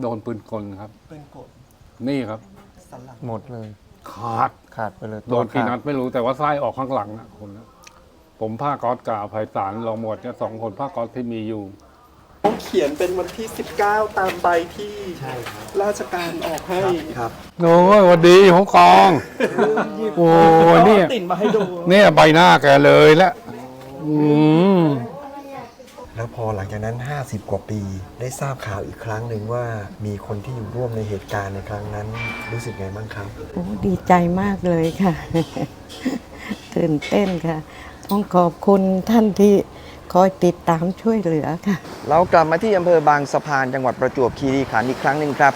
โดนปืนกลครับ เป็นกดนี่ครับ สันหลังหมดเลย ขาด ขาดไปเลยโดนกี่นัดขาไม่รู้แต่ว่าไส้ออกข้างหลังนะคนนะผมผ้าก๊อตกาภัยสารรองหมวดเนี่ยสองคนผ้าก๊อตที่มีอยู่เขาเขียนเป็นวันที่ 19 ตามใบที่ใช่ครับราชการออกให้ครับโอ้ยหวันดีของกอง โอ้ยเนี่ยติ่นมาให้ดูเนี่ยใบหน้าแกเลยและอืม แล้วพอหลังจากนั้น 50 กว่าปี ได้ทราบข่าวอีกครั้งหนึ่งว่ามีคนที่อยู่ร่วมในเหตุการณ์ในครั้งนั้นรู้สึกไงบ้างครับโอ้ดีใจมากเลยค่ะ ตื่นเต้นค่ะ ต้องขอบคุณท่านที่คอยติดตามช่วยเหลือค่ะ เรากลับมาที่อำเภอบางสะพานจังหวัดประจวบคีรีขันธ์อีกครั้งหนึ่งครับ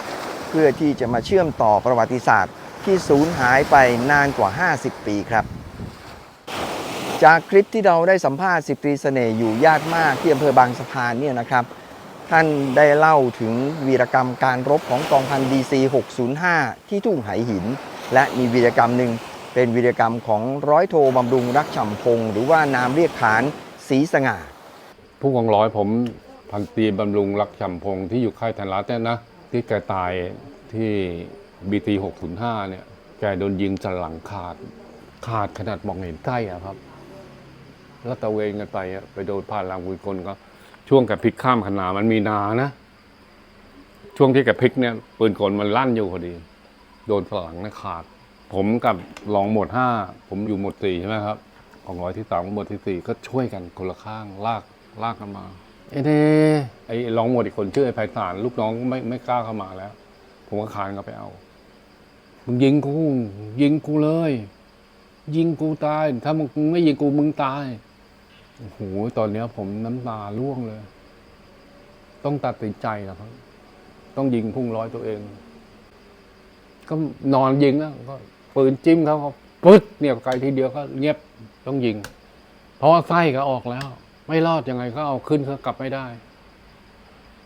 เพื่อที่จะมาเชื่อมต่อประวัติศาสตร์ที่สูญหายไปนานกว่า 50 ปีครับ จากคลิปที่เราได้สัมภาษณ์สิบตรีเสน่ห์อยู่ญาติมากที่อำเภอบางสะพานเนี่ยนะครับ ท่านได้เล่าถึงวีรกรรมการรบของกองพันดีซี605 ที่ทุ่งไหหิน และมีวีรกรรมหนึ่งเป็นวีรกรรมของร้อยโทบำรุงรักฉ่ำพง หรือว่านามเรียกขานศรีสง่า ผู้กองร้อยผมพันตรีบำรุงรักฉ่ำพงที่อยู่ค่ายธนรัตน์เนี่ยนะที่แกตายที่บีที605เนี่ยแกโดนยิงจนหลังขาด ขาดขนาดมองเห็นใกล้อะครับ แล้วตะเวนกันไปอะไปโดนผ่านลางวุยกลก็ ช่วงแกพลิกข้ามขนามันมีนานะ ช่วงที่แกพลิกเนี่ยปืนกลมันลั่นอยู่พอดี โดนฝรั่งนะขาด ผมกับรองหมวดห้าผมอยู่หมวดสี่ใช่ไหมครับของร้อยที่สามกับหมวดที่สี่ก็ช่วยกันคนละข้างลากลากกันมาเอ้เด้ไอ้รองหมวดอีกคนชื่อไอ้ไพศาลลูกน้องไม่ไม่กล้าเข้ามาแล้ว ผมก็คานก็ไปเอามึงยิงกูยิงกูเลย ยิงกูตาย ถ้ามึงไม่ยิงกูมึงตาย โอ้โหตอนเนี้ยผมน้ำตาร่วงเลย ต้องตัดสินใจนะครับ ต้องยิงพุ่งร้อยตัวเอง ก็นอนยิงอะก็ปืนจิ้มเขาเขาปึ๊ดเนี่ยไกลทีเดียวก็เงียบต้องยิง เพราะว่าไส้ก็ออกแล้ว ไม่รอดยังไงก็เอาขึ้นก็กลับไม่ได้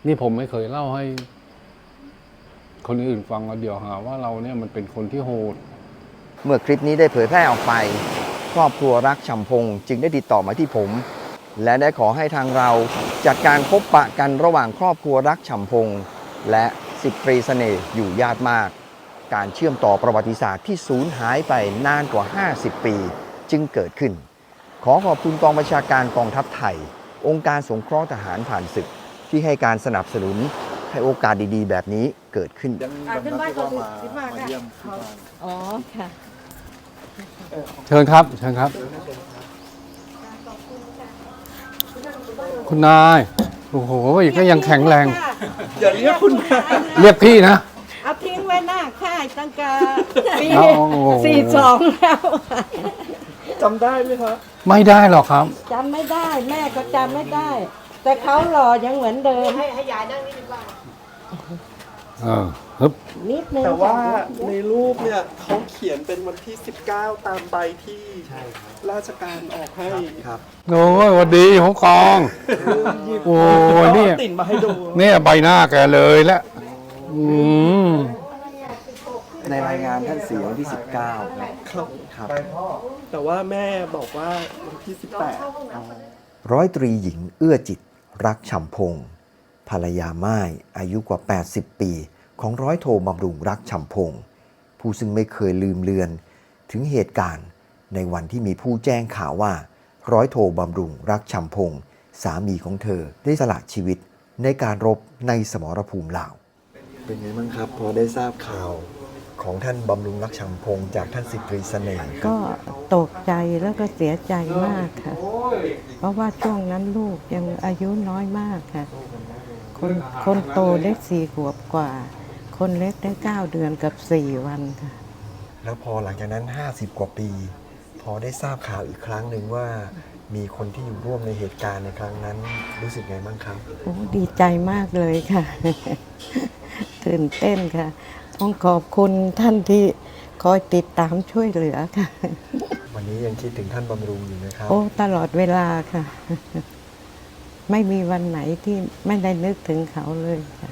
นี่ผมไม่เคยเล่าให้ คนอื่นฟังแล้วเดี๋ยวหาว่าเราเนี่ยมันเป็นคนที่โหด เมื่อคลิปนี้ได้เผยแพร่ออกไป ครอบครัวรักฉ่ำพงจึงได้ติดต่อมาที่ผม และได้ขอให้ทางเราจัดการพบปะกันระหว่างครอบครัวรักฉ่ำพง และสิบตรีเสน่ห์อยู่ญาติมาก การเชื่อมต่อประวัติศาสตร์ที่สูญหายไปนานกว่า 50 ปีจึงเกิดขึ้น ขอขอบคุณกองบัญชาการกองทัพไทย องค์การสงเคราะห์ทหารผ่านศึกที่ให้การสนับสนุนให้โอกาสดีๆ แบบนี้เกิดขึ้นอะขึ้นบ้านก่อนสิขึ้นบ้านค่ะอ๋อค่ะ เชิญครับ เชิญครับ คุณนาย โอ้โหก็ยังแข็งแรง อย่าเรียกคุณแม่เรียกพี่นะ เอาทิ้งไว้หน้าค่ายตั้งแต่ปีเอาโอ้โห สี่สองแล้วจำได้ไหมคะไม่ได้หรอกครับ จำไม่ได้ แม่ก็จำไม่ได้ แต่เขาหล่อยังเหมือนเดิมเออฮึบนิดนึงแต่ว่าจ้ะในรูปเนี่ยเขาเขียนเป็นวันที่ 19 ตามใบที่ใช่ครับราชการออกให้ครับโอ้ยหวันดีของกอง โอ้ยเนี่ยติ่นมาให้ดูเนี่ยใบหน้าแกเลยและอืมในรายงานท่านเสียวันที่ 19ครับครับครับ แต่ว่าแม่บอกว่าวันที่ 18ร้อยตรีหญิงเอื้อจิตรักฉ่ำพงศ์ ภรรยาไม้อายุกว่า 80 ปี ของร้อยโทบำรุงรักฉ่ำพงศ์ผู้ซึ่งไม่เคยลืมเลือน ถึงเหตุการณ์ในวันที่มีผู้แจ้งข่าวว่า ร้อยโทบำรุงรักฉ่ำพงศ์สามีของเธอได้สละชีวิตในการรบในสมรภูมิลาว เป็นไงบ้างครับ พอได้ทราบข่าวของท่านบำรุงรักฉ่ำพงศ์จากท่านสิบตรีเสน่ห์ก็ตกใจแล้วก็เสียใจมากค่ะ เพราะว่าช่วงนั้นลูกยังอายุน้อยมากค่ะ คนคนโตได้สี่ขวบกว่า คนเล็กได้เก้าเดือนกับสี่วันค่ะ แล้วพอหลังจากนั้น 50 กว่าปี พอได้ทราบข่าวอีกครั้งหนึ่งว่ามีคนที่อยู่ร่วมในเหตุการณ์ในครั้งนั้นรู้สึกไงบ้างครับโอ้ดีใจมากเลยค่ะ ตื่นเต้นค่ะ ต้องขอบคุณท่านที่คอยติดตามช่วยเหลือค่ะ วันนี้ยังคิดถึงท่านบำรุงอยู่นะครับ โอ้ ตลอดเวลาค่ะ ไม่มีวันไหนที่ไม่ได้นึกถึงเขาเลยค่ะ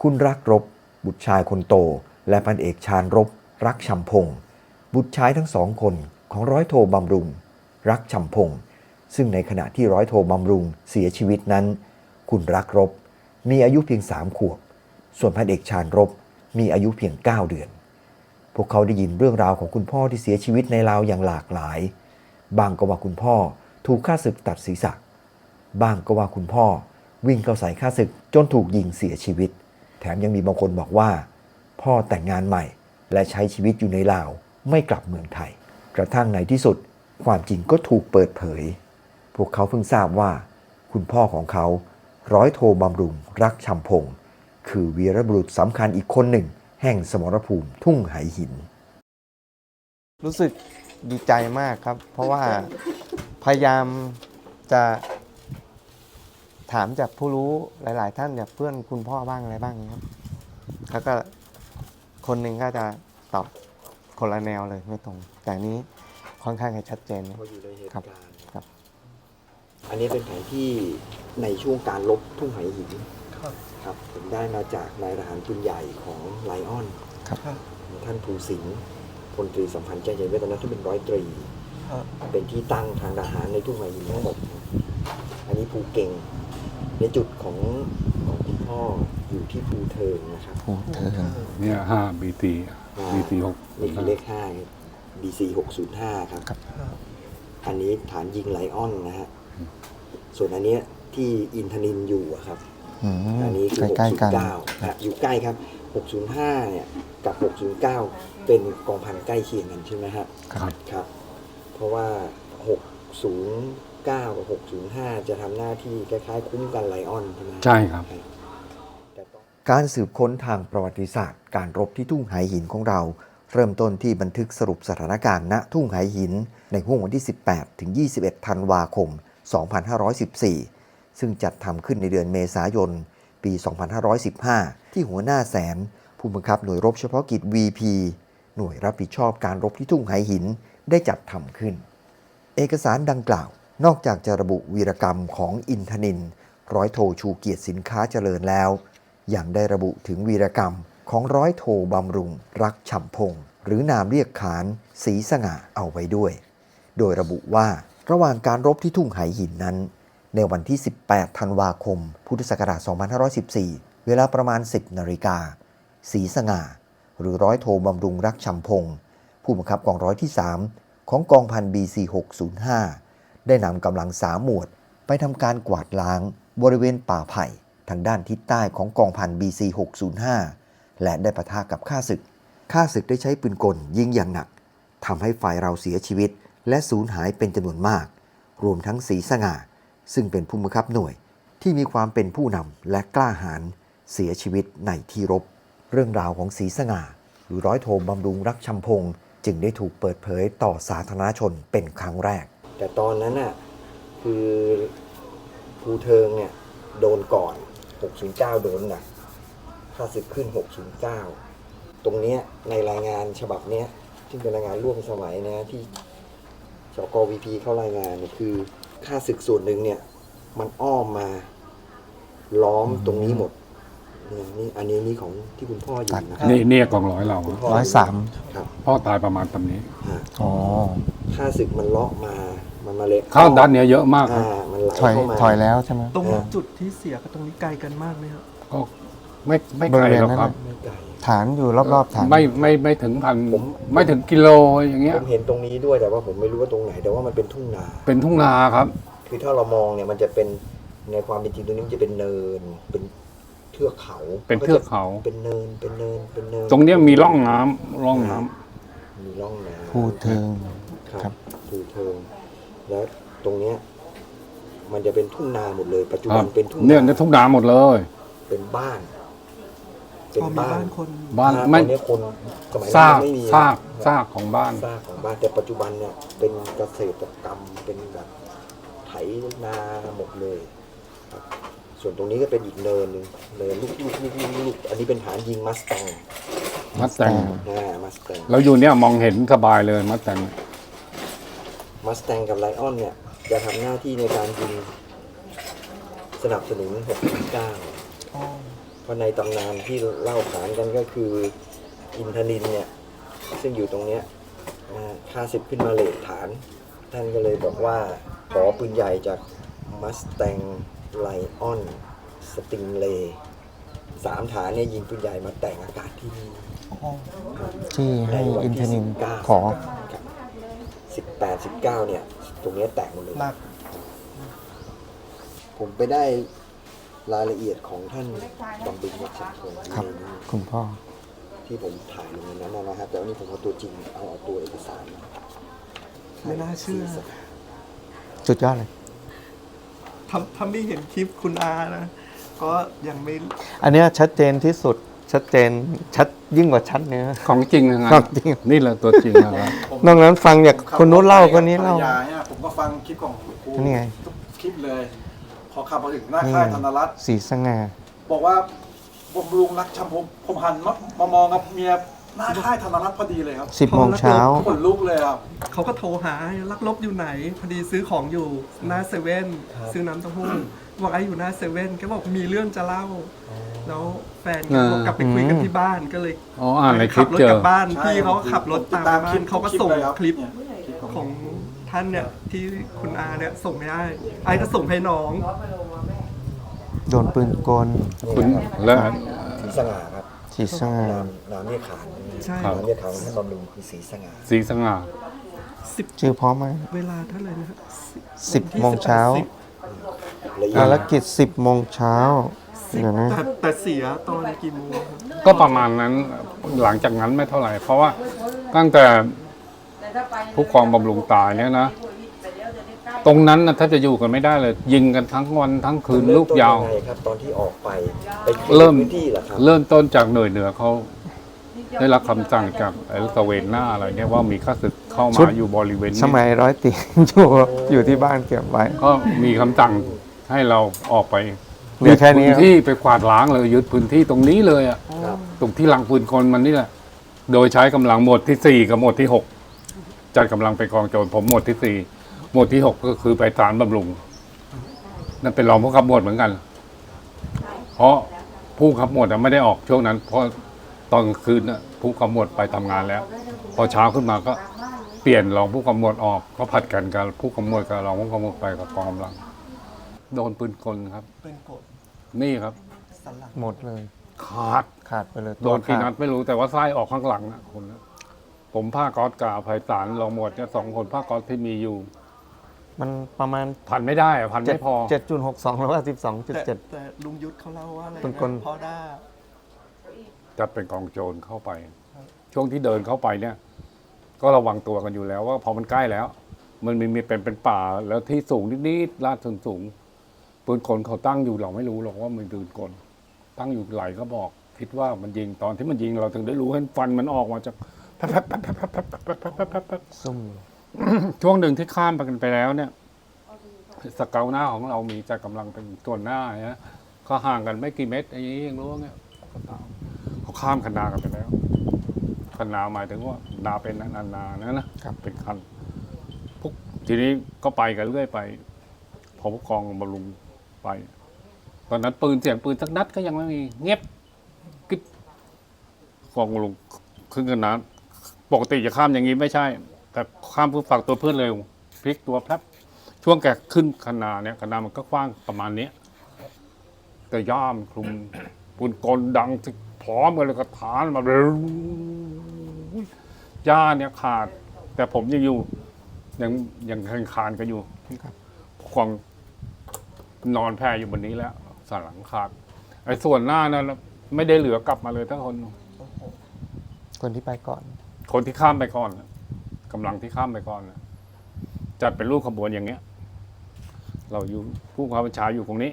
คุณรักรบ บุตรชายคนโต และพันเอกชาญรบ รักชำพงศ์บุตรชายทั้งสองคนของร้อยโทบำรุง รักชำพงศ์ซึ่งในขณะที่ร้อยโทบำรุงเสียชีวิตนั้น คุณรักรบ มีอายุเพียงสามขวบ ส่วนพันเอกชาญรบมีอายุเพียง 9 เดือน พวกเขาได้ยินเรื่องราวของคุณพ่อที่เสียชีวิตในลาวอย่างหลากหลาย บางก็ว่าคุณพ่อถูกฆ่าศึกตัดศีรษะ บ้างก็ว่าคุณพ่อวิ่งเข้าใส่ฆ่าศึกจนถูกยิงเสียชีวิต แถมยังมีบางคนบอกว่า พ่อแต่งงานใหม่ และใช้ชีวิตอยู่ในลาวไม่กลับเมืองไทย กระทั่งในที่สุด ความจริงก็ถูกเปิดเผย พวกเขาเพิ่งทราบว่า คุณพ่อของเขาร้อยโทบำรุงรักชำพง คือวีรบุรุษสำคัญอีกคนหนึ่ง แห่งสมรภูมิทุ่งไหหิน รู้สึกดีใจมากครับ เพราะว่าพยายามจะ ถามจากผู้รู้หลาย ๆ ท่านจากเพื่อนคุณพ่อบ้างอะไรบ้างครับ แล้วก็คนหนึ่งก็จะตอบคนละแนวเลยไม่ตรง แต่อันนี้ค่อนข้างจะชัดเจนนะเขาอยู่ในเหตุครับการณ์ครับ อันนี้เป็นแผนที่ในช่วงการลบทุ่งไหหินครับ ครับผมได้มาจากนายทหารปืนใหญ่ของไลออนครับครับท่านภูสิงห์พลตรีสัมพันธ์ใจเย็นเวทตอนนั้นท่านเป็นร้อยตรีครับเป็นที่ตั้งทางทหารในทุ่งไหหินทั้งหมด อันนี้ภูเก่ง ในจุดของของคุณพ่ออยู่ที่ภูเทิงนะครับพูดเธอเนี่ยห้าบีตีบีตีหกนี่คือเลขห้า BC 605ครับ ครับ อันนี้ฐานยิงไลออนนะฮะ ส่วนอันเนี้ยที่อินทนินอยู่อะครับอืมอันนี้คือใกล้ๆกัน609อะอยู่ใกล้ครับ605เนี่ยกับ609เป็นกองพันใกล้เคียงกันใช่ไหมฮะ ครับ ครับ เพราะว่า609กั บ 605 จะทำหน้าที่คล้ายๆ คุ้มกันไลออนใช่ไหมใช่ครับแต่ต้องการสืบค้นทางประวัติศาสตร์ การรบที่ทุ่งไหหินของเรา เริ่มต้นที่บันทึกสรุปสถานการณ์ณทุ่งไหหิน ในห่วงวันที่ 18 ถึง 21 ธันวาคม 2514 ซึ่งจัดทำขึ้นในเดือนเมษายน ปี 2515 ที่หัวหน้าแสน ผู้บังคับหน่วยรบเฉพาะกิจ VP หน่วยรับผิดชอบการรบที่ทุ่งไหหินได้จัดทำขึ้น เอกสารดังกล่าว นอกจากจะระบุวีรกรรมของอินทนิน ร้อยโทชูเกียรติสินค้าเจริญแล้ว ยังได้ระบุถึงวีรกรรมของร้อยโทบำรุง รักฉ่ำพง หรือนามเรียกขานศรีสง่าเอาไว้ด้วย โดยระบุว่าระหว่างการรบที่ทุ่งไหหินนั้น ในวันที่ 18 ธันวาคม พุทธศักราช 2514 เวลาประมาณ 10 นาฬิกาศรีสง่า หรือร้อยโทบำรุงรักฉ่ำพง ผู้บังคับกองร้อยที่ 3 ของกองพัน BC 605 ได้นำกำลังสามหมวดไปทำการกวาดล้างบริเวณป่าไผ่ทางด้านทิศใต้ของกองพัน BC 605 และได้ปะทะกับข้าศึก ข้าศึกได้ใช้ปืนกลยิงอย่างหนักทำให้ฝ่ายเราเสียชีวิต และสูญหายเป็นจำนวนมาก รวมทั้งสีสง่า ซึ่งเป็นผู้บังคับหน่วยที่มีความเป็นผู้นำและกล้าหาญเสียชีวิตในที่รบ เรื่องราวของสีสง่า หรือร้อยโทบำรุงรักชำพง จึงได้ถูกเปิดเผยต่อสาธารณชนเป็นครั้งแรก แต่ตอนนั้นน่ะคือภูเทิงเนี่ยโดนก่อน 609 โดนหนักค่าศึกขึ้น 609 ตรงเนี้ยในรายงานฉบับเนี้ยซึ่งเป็นรายงานร่วมสมัยนะที่สกวีพีเข้ารายงานเนี่ยคือค่าศึกส่วนหนึ่งเนี่ยมันอ้อมมาล้อมตรงนี้หมดเนี่ยนี่อันนี้นี่ของที่คุณพ่ออยู่นะครับ นี่เนี่ยกองร้อยเราคุณพ่ร้อยสามครับพ่อตายประมาณตำนี้ฮะอ๋อ ค่าศึกมันเลาะมา มันมาเลยเข้าด้านเนี้ยเยอะมากคอ่ารับมันไหลถอยเข้ามาถอยแล้วใช่ไหมตรงเออจุดที่เสียกับตรงนี้ไกลกันมากไหมครับก็ไม่ไม่ไกลหรอกครับ ไม่ไกลฐานอยู่รอบๆฐานไม่ไม่ไม่ถึงพันผมไม่ถึงกิโลอย่างเงี้ผยมเห็นตรงนี้ด้วยแต่ว่าผมไม่รู้ว่าตรงไหน แต่ว่ามันเป็นทุ่งนา เป็นทุ่งนาครับ คือถ้าเรามองเนี่ยมันจะเป็นในความเป็นจริงตรงนี้มันจะเป็นเนิน เป็นเทือกเขาเป็นเทือกเขา เป็นเนินเป็นเนินเป็นเนินตรงเนี้ยมีร่องน้ำร่องน้ำมีร่องน้ำภูเทิงคครัรับบภูเทิง แล้วตรงเนี้ยมันจะเป็นทุ่งนาหมดเลย ปัจจุคบัรันบเป็นทุ่งเนี่ยเนี่ยทุ่งนาหมดเลย เป็นบ้าน เป็นพอมีบ้าบ้านนคนบ้านอ่ไม่ตอนนี้คนสมัยซานั้นกไม่มีซากซากของบ้าน ซากของบ้านแต่ปัจจุบันเนี่ยเป็นเกษตรกรรมเป็นแบบไถนาหมดเลยครับส่วนตรงนี้ก็เป็นอีกเนินหนึ่งเนินลูกลูกลูกลูกลูกอันนี้เป็นฐานยิงมัสแตงมัดแต่งนะมัสแตง เราอยู่เนี่ยมองเห็นสบายเลยมัดแต่ง มัสแตงกับไลออนเนี่ย จะทำหน้าที่ในการยิงสนับสนุน6.9อ๋อเพราะในตำนานที่เล่าขานกันก็คืออินทนินเนี่ย ซึ่งอยู่ตรงเนี้ยอ่าค่าสิบขึ้นมาเลทฐาน ท่านก็เลยบอกว่า ขอปืนใหญ่จากมัสแตงไลออนสติงเลสามฐานเนี่ยยิงปืนใหญ่มาแต่งอากาศที่นี่ที่ให้อินทนินขอ สิบแปดสิบเก้าเนี่ย ตรงเนี้ยแตกหมดเลย หนักผมไปได้รายละเอียดของท่านบำรุงวัชรพงศ์ครับ ในนี้คุณพ่อ ที่ผมถ่ายลงในนั้นนะนะครับ แต่วันนี้ผมเอาตัวจริง เอาเอาตัวเอกสารมาไม่น่าเชื่อ สี่สถาน สุดยอดเลย ถ้าถ้าไม่เห็นคลิปคุณอานะ ก็ยังไม่ อันเนี้ยชัดเจนที่สุด ชัดเจนชัดยิ่งกว่าชัดเนื้อของจริงนะคขรัอบงจริง นี่แหละตัวจริงนะครับนอกนั้นฟังจากคนนู้นเล่าคนนี้เล่า ภรรยเนี่ยผมก็ฟังคลิปของครูนี่ไง ทุกคลิปเลย พอขับมาถึงหน้าค่ายธนรัตน์สีสง่า บอกว่าบำรุงรักชำผมผมหันมามามองกับเมีย หน้าค่ายธนรัตน์พอดีเลยครับสิบโมงเช้า ขนลุกเลยครับ เขาก็โทรหาลักลบอยู่ไหน พอดีซื้อของอยู่หน้าเซเว่นซื้อน้ำเต้าหู้บอกไอ้อยู่หน้าเซเว่นก็บอกมีเรื่องจะเล่า แล้วแฟนก็บอกกลับไปคุยกันที่บ้านก็เลยอ๋ออ่านในคขัลิบปรถเจกอลับบ้านใช่พี่เขาก็ขับรถตามผมติดตามบ้าคลินปเขาก็ส่งเลยรับคลิป เนี่ยคลิปของของท่านเนี่ยที่คุณอาเนี่ยส่งไม่ได้ไอ้ก็ส่งให้น้อง โดนปืนกลคุณแล้วสีสง่าครับสีสง่านามนามเรียกขาน ใช่ครับนามเรียกขานของท่านบำรุงคือสีสง่าสีสง่าชื่อพร้อมไหมเวลาเท่าไหร่นะครับสิบโมงเช้าละเอียภาดรกิจสิบโมงเช้าสิบเดี๋ยวนะแต่แต่เสียตอนกี่โมงครับก็ประมาณนั้นหลังจากนั้นไม่เท่าไหร่ เพราะว่าตั้งแต่ผู้กองบำรุงตายเนี่ยนะ ตรงนั้นนะถ้าจะอยู่กันไม่ได้เลย ยิงกันทั้งวันทั้งคืนลูกยาว เริ่มต้นงไงครับ ตอนที่ออกไปไปคลียเริ่ม พื้นที่เหรอครับเริ่มต้นจากหน่วยเหนือเขา ได้รับคำสั่งจากไอ้ตะเวนหน้าอะไรเนี่ยว่ามีข้าศึกเข้าชุมาดอยู่บริเวณสนี้มัยร้อยตี อยู่อยู่ที่บ้านเก็บไว้ ก็มีคำสั่งให้เราออกไปเหลือแค่นี้ยึดพื้นที่ไปกวาดล้างเลยยึดพื้นที่ตรงนี้เลยอะครับตรงที่หลังปืนคนมันนี่แหละ โดยใช้กำลังหมวดที่สี่กับหมวดที่หกจัดกำลังไปกองโจรผมหมวดที่สี่หมวดที่หกก็คือไปฐานบำรุงนั่นเป็นรองผู้ขับหมวดเหมือนกัน เพราะผู้ขับหมวดอะไม่ได้ออกช่วงนั้น เพราะ ตอนกลางคืนน่ะผู้ขับหมวดไปทำงานแล้ว พอเช้าขึ้นมาก็เปลี่ยนรองผู้ขับหมวดออก ก็ผัดกันกับผู้ขับหมวดกับรองผู้ขับหมวดไปกับกองกำลัง โดนปืนกลครับ เป็นกฎนี่ครับสลักหมดเลย ขาด ขาดไปเลยโดนกี่ขานัดไม่รู้แต่ว่าไส้ออกข้างหลังนะคนนะผมผ้าก๊อตกาไพศาลรองหมวดเนี่ยสองคนผ้าก๊อตที่มีอยู่ มันประมาณพันไม่ได้อะพันเจ็ดไม่พอ เจ็ดจุดหกสองแล้วว่าสิบสองจุดแต่เจ็ด แต่ลุงยุทธเขาเล่าว่าอะไรเป็นนะคน พ่อด้า จะเป็นกองโจรเข้าไป ช่วงที่เดินเข้าไปเนี่ย ก็ระวังตัวกันอยู่แล้วว่าพอมันใกล้แล้ว มันมีมีเป็นเป็นป่าแล้วที่สูงนิดๆลาดสูงสูงปืนกนเขาตั้งอยู่เราไม่รู้หรอกว่ามันปืนกลตั้งอยู่ไหลก็บอก คิดว่ามันยิงตอนที่มันยิงเราถึงได้รู้เห็นฟันมันออกมาจากซุ่มช่วงหนึ่งที่ข้ามไปกันไปแล้วเนี่ย สเกลหน้าของเรามีจะกกำลังเป็นส่วนหน้าเนี่ก็ห่างกันไม่กี่เมตรอย่างนี้ยังรู้เงี้ยก็ตาม เขาข้ามคันนากันไปแล้วคันนาหมายถึงว่านาเป็นนานานะนะครับเป็นคันพวกทีนี้ก็ไปกันเรื่อยไป พอผู้กองบำรุงไป ตอนนั้นปืนเสียงปืนสักนัดก็ยังไม่มีเงียบกิ๊บกองบำรุงขึ้นกันน้ำปกติจะข้ามอย่างนี้ไม่ใช่ แต่ข้ามเพื่อฝากตัวเพื่อนเร็วพลิกตัวแป๊บช่วงแกขึ้นคนาเนี่ยคนามันก็กว้างประมาณเนี้ยแต่ย่ามคลุม ปุนกลดังที่พร้อมกันเลยก็ฐานมาเร็วย่าเนี่ยขาด แต่ผมยังอยู่ ยังยังคานคานกันอยู่ควงนอนแพ้อยู่บนนี้แล้วสันหลังขาดไอ้ส่วนหน้านั้นไม่ได้เหลือกลับมาเลยทั้งคน คนที่ไปก่อน คนที่ข้ามไปก่อนน่ะกำลังที่ข้ามไปก่อนน่ะจัดเป็นรูปขบวนอย่างเงี้ย เราอยู่ผู้ข้าบัญชาอยู่ตรงนี้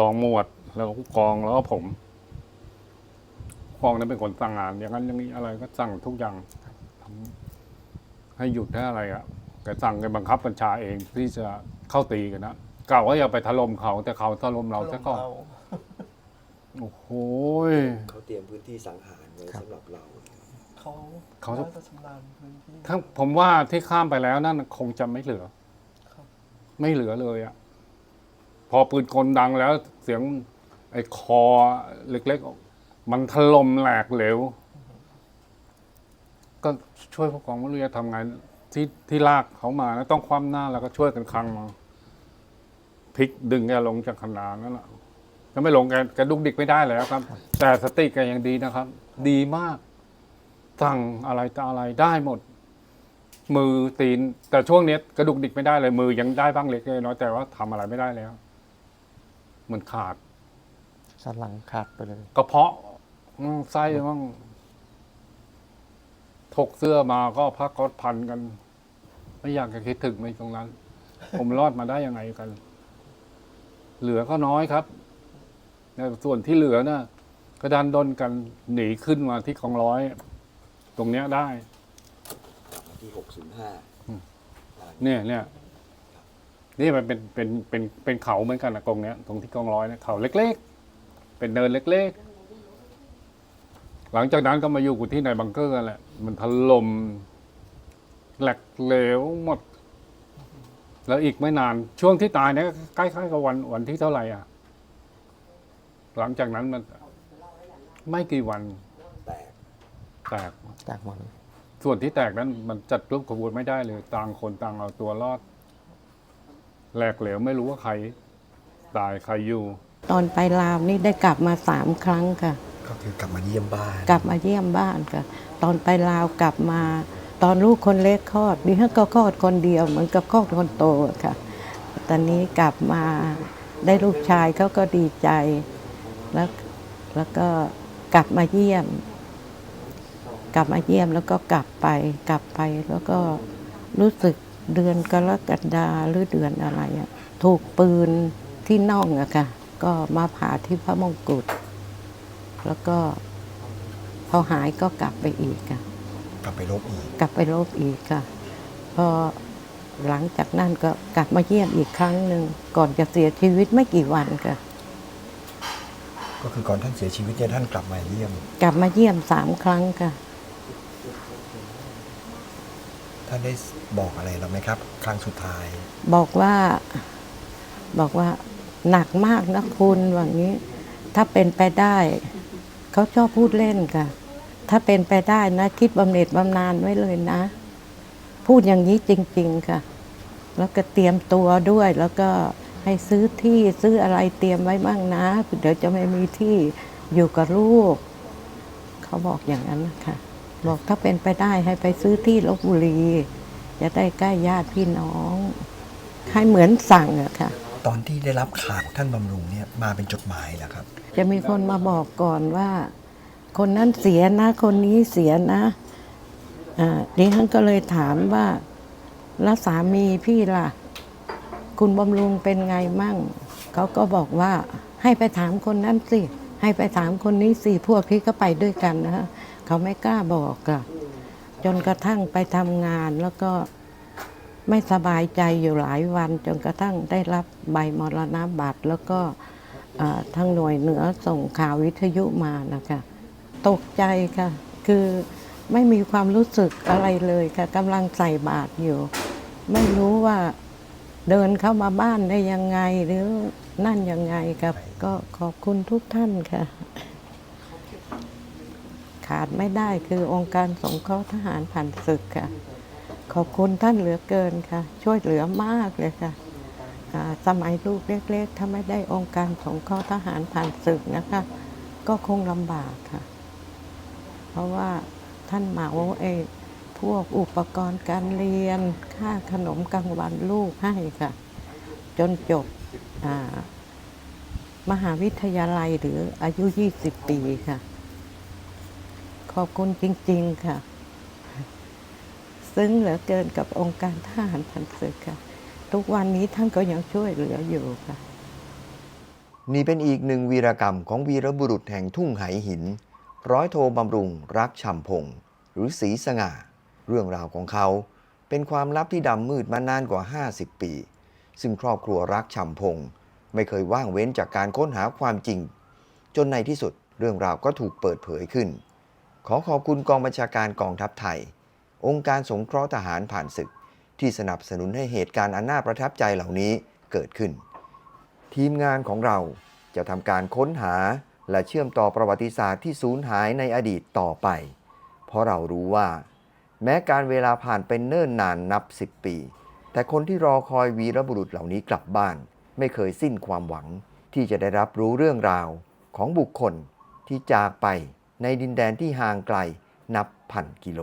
รองหมวดแล้วก็ผู้กองแล้วก็ผมผู้กองนั้นเป็นคนสั่งงาน อย่างนั้นอย่างนี้อะไรก็สั่งทุกอย่างทำให้หยุดให้อะไรอะแกสั่งแกบังคับบัญชาเองที่จะเข้าตีกันนะกล่าวว่าอย่าไปถล่มเขา แต่เขาถล่มเราซะก่อนโอ้โหเขาเตรียมพื้นที่สังหารไว้สำหรับเราเขาเขาจะชำนาญพื้นที่ถ้าผมว่าที่ข้ามไปแล้วนั่นคงจะไม่เหลือไม่เหลือเลยอะ่ะ พอปืนกลดังแล้วเสียงไอ้คอเล็กๆ มันถล่มแหลกเหลว ก็ช่วยผู้กองไม่รู้จะทำไงที่ที่ลากเขามาแล้วต้องคว่ำหน้าแล้วก็ช่วยกันคลังมาพลิกดึงแกลงจากขนาดนั่นแหละก็ไม่ลงแกแกดุกดิกไม่ได้แล้วครับ แต่สติแกยังดีนะครับ ดีมาก สั่งอะไรต่ออะไรได้หมด มือตีน แต่ช่วงเนี้กระดุกดิกไม่ได้เลยมือยังได้บ้างเล็กน้อยแต่ว่าทำอะไรไม่ได้แล้ว มันขาด สันหลังขาดไปเลย กระเพาะอืมไส้มั่งถกเสื้อมาก็พักก็พันกัน ไม่อยากจะคิดถึงในตรงนั้น ผมรอดมาได้ยังไงกัน เหลือก็น้อยครับแต่ส่วนที่เหลือน่ะกระดานดนกันหนีขึ้นมาที่กองร้อย ตรงเนี้ยได้ที่605เนี่ยเนี่ย นี่มันเป็นเป็นเป็นเป็นเขาเหมือนกันนะกองเนี้ยตรงที่กองร้อยเนี่ยเขาเล็ก ๆ เป็นเนินเล็ก ๆ หลังจากนั้นก็มาอยู่กูที่ในบังเกอร์กันแหละ มันถล่มแหลกเหลวหมด แล้วอีกไม่นาน ช่วงที่ตายเนี่ยใกล้ๆกับวันวันที่เท่าไหร่อะ หลังจากนั้นมัน ไม่กี่วัน แตกแตก แตกหมดส่วนที่แตกนั้นมันจัดรูปขบวนไม่ได้เลย ต่างคนต่างเอาตัวรอด แหลกเหลวไม่รู้ว่าใครตายใครอยู่ตอนไปลาวนี่ได้กลับมาสามครั้งค่ะ ก็คือกลับมาเยี่ยมบ้านกลับมาเยี่ยมบ้านค่ะ ตอนไปลาวกลับมา ตอนลูกคนเล็กคลอดดิฉันก็คลอดคนเดียวเหมือนกับคลอดคนโตอะค่ะ ตอนนี้กลับมาได้ลูกชายเขาก็ดีใจ แล้วแล้วก็กลับมาเยี่ยม กลับมาเยี่ยมแล้วก็กลับไป กลับไปแล้วก็รู้สึก เดือนกรกฎาหรือเดือนอะไรอะถูกปืนที่น่องอะค่ะ ก็มาผ่าที่พระมงกุฎแล้วก็พอหายก็กลับไปอีกค่ะ กลับไปลบอีก กลับไปโรบอีกค่ะ พอหลังจากนั้นก็กลับมาเยี่ยมอีกครั้งหนึ่งก่อนจะเสียชีวิตไม่กี่วันค่ะ ก็คือก่อนท่านเสียชีวิตเนี่ยท่านกลับมาเยี่ยม กลับมาเยี่ยมสามครั้งค่ะ ท่านได้บอกอะไรเราไหมครับ ครั้งสุดท้าย บอกว่าบอกว่าหนักมากนะคุณว่างี้ ถ้าเป็นไปได้เขาชอบพูดเล่นค่ะ ถ้าเป็นไปได้นะ คิดบำเหน็จบำนาญไว้เลยนะ พูดอย่างนี้จริง ๆค่ะ แล้วก็เตรียมตัวด้วย แล้วก็ให้ซื้อที่ซื้ออะไรเตรียมไว้บ้างนะ เดี๋ยวจะไม่มีที่อยู่กับลูก เขาบอกอย่างนั้นนะคะ บอกถ้าเป็นไปได้ให้ไปซื้อที่ลบบุรี จะได้ใกล้ญาติพี่น้องให้เหมือนสั่งอะค่ะ ตอนที่ได้รับข่าวท่านบำรุงเนี่ยมาเป็นจดหมายเหรอครับ จะมีคนมาบอกก่อนว่า คนนั้นเสียนะ คนนี้เสียนะอ่าดิฉันก็เลยถามว่าแล้วสามีพี่ล่ะ คุณบำรุงเป็นไงมั่ง เขาก็บอกว่าให้ไปถามคนนั้นสิ ให้ไปถามคนนี้สิพวกที่ก็ไปด้วยกันนะฮะ เขาไม่กล้าบอกอะจนกระทั่งไปทำงานแล้วก็ไม่สบายใจอยู่หลายวัน จนกระทั่งได้รับใบมรณบัตร แล้วก็อ่าทางหน่วยเหนือส่งข่าววิทยุมานะคะตกใจค่ะ คือไม่มีความรู้สึกอะไรเลยค่ะกำลังใส่บาตรอยู่ ไม่รู้ว่าเดินเข้ามาบ้านได้ยังไงหรือนั่นยังไงครับ ก็ขอบคุณทุกท่านค่ะ ขาดไม่ได้คือองค์การสงเคราะห์ทหารผ่านศึกค่ะ ขอบคุณท่านเหลือเกินค่ะ ช่วยเหลือมากเลยค่ะ สมัยลูกเล็กๆ ถ้าไม่ได้องค์การสงเคราะห์ทหารผ่านศึกนะคะ ก็คงลำบากค่ะ เพราะว่าท่านหมาเอพวกอุปกรณ์การเรียน ค่าขนมกลางวันลูกให้ค่ะ จนจบมหาวิทยาลัยหรืออายุ 20 ปีค่ะ ขอบคุณจริง ๆ ค่ะ ซึ้งเหลือเกินกับองค์การทหารพันศึกค่ะ ทุกวันนี้ท่านก็ยังช่วยเหลืออยู่ค่ะ นี่เป็นอีกหนึ่งวีรกรรมของวีรบุรุษแห่งทุ่งไหหิน ร้อยโทบำรุงรักฉ่ำพงศ์หรือสีสง่า เรื่องราวของเขา เป็นความลับที่ดำมืดมานานกว่า 50 ปี ซึ่งครอบครัวรักฉ่ำพงศ์ไม่เคยว่างเว้นจากการค้นหาความจริง จนในที่สุดเรื่องราวก็ถูกเปิดเผยขึ้น ขอขอบคุณกองบัญชาการกองทัพไทย องค์การสงเคราะห์ทหารผ่านศึก ที่สนับสนุนให้เหตุการณ์อันน่าประทับใจเหล่านี้เกิดขึ้น ทีมงานของเราจะทำการค้นหาและเชื่อมต่อประวัติศาสตร์ที่สูญหายในอดีตต่อไป เพราะเรารู้ว่า แม้การเวลาผ่านเป็นเนิ่นนานนับ10ปี แต่คนที่รอคอยวีรบุรุษเหล่านี้กลับบ้าน ไม่เคยสิ้นความหวังที่จะได้รับรู้เรื่องราวของบุคคลที่จากไป ในดินแดนที่ห่างไกลนับพันกิโล